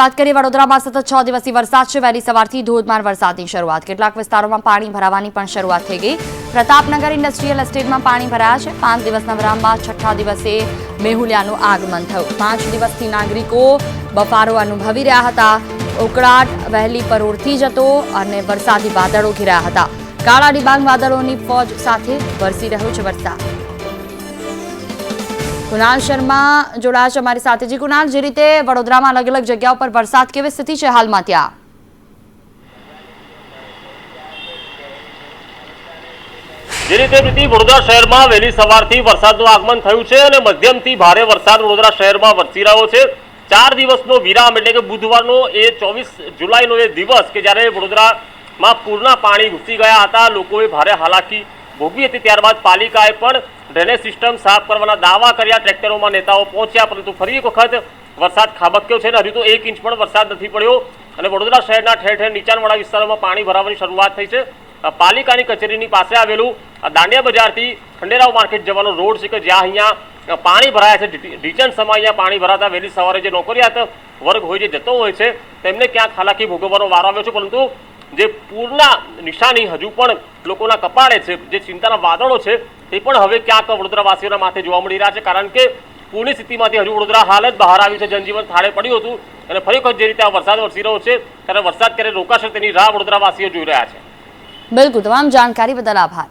વાત કરીએ વડોદરામાં સતત છ દિવસથી વરસાદ છે. વહેલી સવારથી ધોધમાર વરસાદની શરૂઆત. કેટલાક વિસ્તારોમાં પાણી ભરાવાની પણ શરૂઆત થઈ ગઈ. પ્રતાપનગર ઇન્ડસ્ટ્રીયલ એસ્ટેટમાં પાણી ભરાયા છે. પાંચ દિવસના વિરામમાં છઠ્ઠા દિવસે મેહુલિયાનું આગમન થયું. પાંચ દિવસથી નાગરિકો બફારો અનુભવી રહ્યા હતા. ઉકળાટ વહેલી પરોળથી જતો અને વરસાદી વાદળો ઘેરાયા હતા. કાળા ડિબાંગ વાદળોની ફોજ સાથે વરસી રહ્યો છે વરસાદ. કુણાલ શર્મા જોડાયા છે અમારી સાથે. જી કુનાલ જે રીતે વડોદરામાં અલગ અલગ જગ્યાઓ પર વરસાદ કેવી સ્થિતિ છે હાલમાં ત્યાં? જે રીતે પ્રીતિ વડોદરા શહેરમાં વહેલી સવારથી વરસાદનું આગમન થયું છે અને મધ્યમથી ભારે વરસાદ વડોદરા શહેરમાં વરસી રહ્યો છે. ચાર દિવસનો વિરામ એટલે કે બુધવારનો એ ચોવીસ જુલાઈનો એ દિવસ કે જ્યારે વડોદરામાં પૂરના પાણી ઘૂસી ગયા હતા, લોકોએ ભારે હાલાકી ભોગવી હતી ત્યારબાદ પાલિકાએ પણ ડ્રેનેજ સિસ્ટમ સાફ કરવાના દાવા કર્યા. ટ્રેક્ટરોમાં નેતાઓ પહોંચ્યા, પરંતુ ફરી એક વખત વરસાદ ખાબક્યો છે અને હજુ તો એક ઇંચ પણ વરસાદ નથી પડ્યો. અને વડોદરા શહેરના ઠેર ઠેર નીચાણવાળા વિસ્તારોમાં પાણી ભરાવાની શરૂઆત થઈ છે. પાલિકાની કચેરીની પાસે આવેલું દાંડિયા બજારથી ખંડેરાવ માર્કેટ જવાનો રોડ છે કે જ્યાં અહીંયા પાણી ભરાયા છે. ઢીચણ સમય અહીંયા પાણી ભરાતા વહેલી સવારે જે નોકરિયાત વર્ગ હોય, જે જતો હોય છે, તેમને ક્યાંક હાલાકી ભોગવવાનો વારો આવ્યો છે. પરંતુ જે પૂરના નિશાની હજુ પણ લોકોના કપાળે છે, જે ચિંતાના વાદળો છે, તે પણ હવે ક્યાંક વડોદરાવાસીઓના માથે જોવા મળી રહ્યા છે, કારણ કે પૂરની સ્થિતિમાંથી હજુ વડોદરા હાલ જ બહાર આવ્યું છે, જનજીવન થાળે પડ્યું હતું અને ફરી વખત જે રીતે આ વરસાદ વરસી રહ્યો છે, ત્યારે વરસાદ ક્યારે રોકાશે તેની રાહ વડોદરાવાસીઓ જોઈ રહ્યા છે. બિલકુલ, તમામ જાણકારી બદલ આભાર.